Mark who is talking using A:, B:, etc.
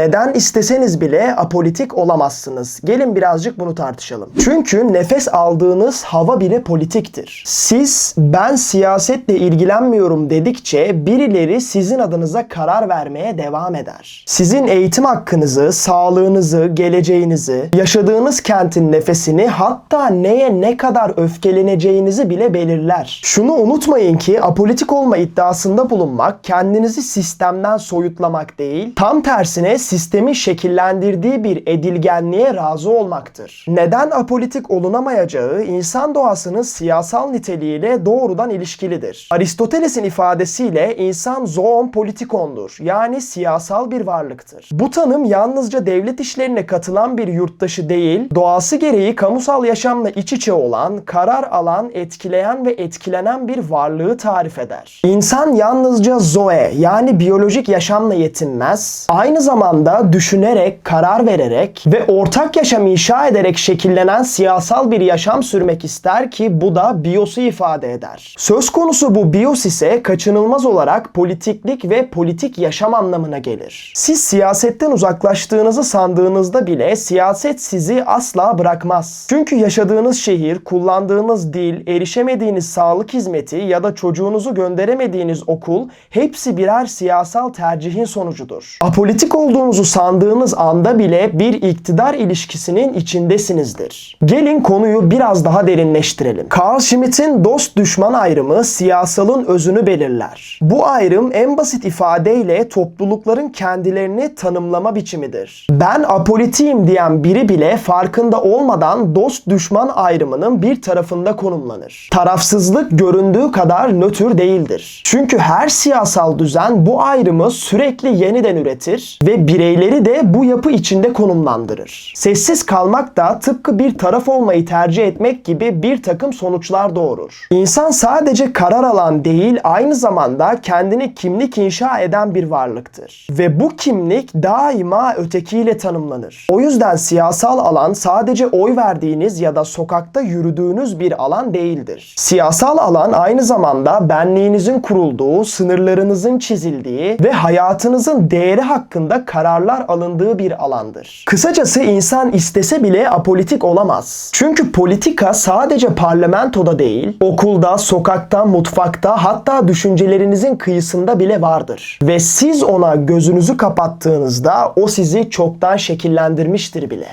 A: neden isteseniz bile apolitik olamazsınız? Gelin birazcık bunu tartışalım. Çünkü nefes aldığınız hava bile politiktir. Siz ben siyasetle ilgilenmiyorum dedikçe birileri sizin adınıza karar vermeye devam eder. Sizin eğitim hakkınızı, sağlığınızı, geleceğinizi, yaşadığınız kentin nefesini hatta neye ne kadar öfkeleneceğinizi bile belirler. Şunu unutmayın ki apolitik olma iddiasında bulunmak kendinizi sistemden soyutlamak değil, tam tersine sistemin şekillendirdiği bir edilgenliğe razı olmaktır. Neden apolitik olunamayacağı insan doğasının siyasal niteliğiyle doğrudan ilişkilidir. Aristoteles'in ifadesiyle insan zoon politikondur yani siyasal bir varlıktır. Bu tanım yalnızca devlet işlerine katılan bir yurttaşı değil, doğası gereği kamusal yaşamla iç içe olan, karar alan, etkileyen ve etkilenen bir varlığı tarif eder. İnsan yalnızca zoe yani biyolojik yaşamla yetinmez, aynı zamanda düşünerek, karar vererek ve ortak yaşam inşa ederek şekillenen siyasal bir yaşam sürmek ister ki bu da biyosu ifade eder. Söz konusu bu biyos ise kaçınılmaz olarak politiklik ve politik yaşam anlamına gelir. Siz siyasetten uzaklaştığınızı sandığınızda bile siyaset sizi asla bırakmaz. Çünkü yaşadığınız şehir, kullandığınız dil, erişemediğiniz sağlık hizmeti ya da çocuğunuzu gönderemediğiniz okul hepsi birer siyasal tercihin sonucudur. Apolitik olduğunuzu sandığınız anda bile bir iktidar ilişkisinin içindesinizdir. Gelin konuyu biraz daha derinleştirelim. Carl Schmitt'in dost düşman ayrımı siyasalın özünü belirler. Bu ayrım en basit ifadeyle toplulukların kendilerini tanımlama biçimidir. Ben apolitiyim diyen biri bile farkında olmadan dost düşman ayrımının bir tarafında konumlanır. Tarafsızlık göründüğü kadar nötr değildir. Çünkü her siyasal düzen bu ayrımı sürekli yeniden üretir ve bireyleri de bu yapı içinde konumlandırır. Sessiz kalmak da tıpkı bir taraf olmayı tercih etmek gibi bir takım sonuçlar doğurur. İnsan sadece karar alan değil, aynı zamanda kendini kimlik inşa eden bir varlıktır. Ve bu kimlik daima ötekiyle tanımlanır. O yüzden siyasal alan sadece oy verdiğiniz ya da sokakta yürüdüğünüz bir alan değildir. Siyasal alan aynı zamanda benliğinizin kurulduğu, sınırlarınızın çizildiği ve hayatınızın değeri hakkında kararlar alındığı bir alandır. Kısacası insan istese bile apolitik olamaz. Çünkü politika sadece parlamentoda değil, okulda, sokakta, mutfakta hatta düşüncelerinizin kıyısında bile vardır. Ve siz ona gözünüzü kapattığınızda o sizi çoktan şekillendirmiştir bile.